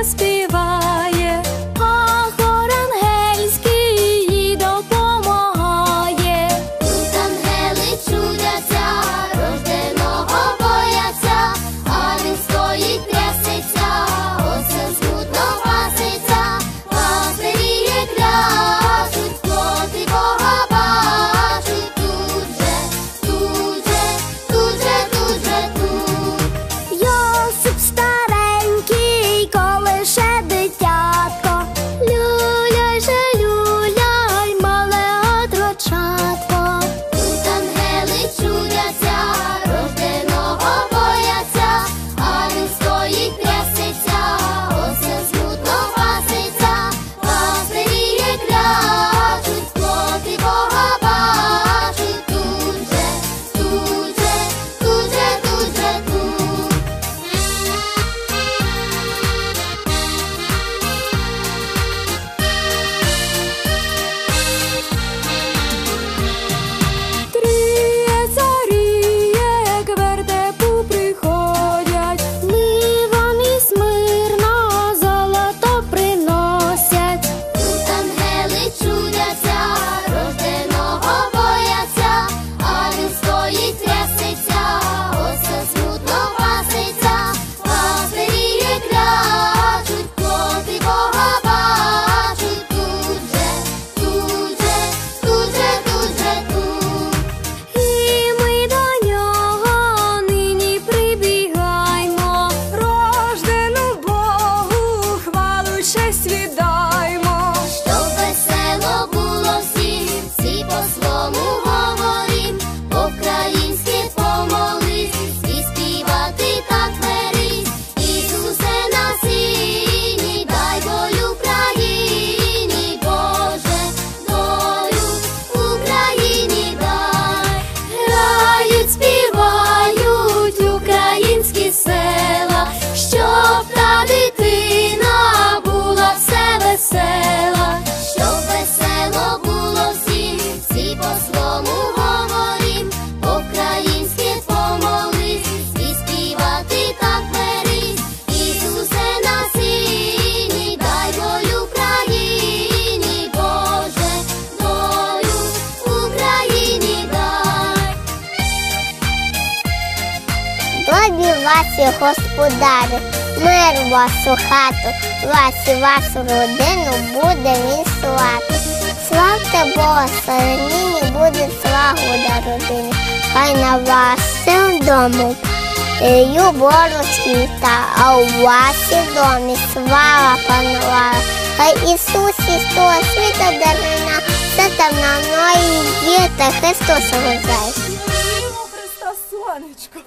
must be ваші господарі, мир вашу хату, вас і вашу родину буде він слати. Славте Бога, нині буде злагода родини, хай на вашому дому любов розквіта, а у вашій домі слава панувала. Хай Ісус із світа дарина, все там на мною є, Христос. Славімо Христа, сонечко!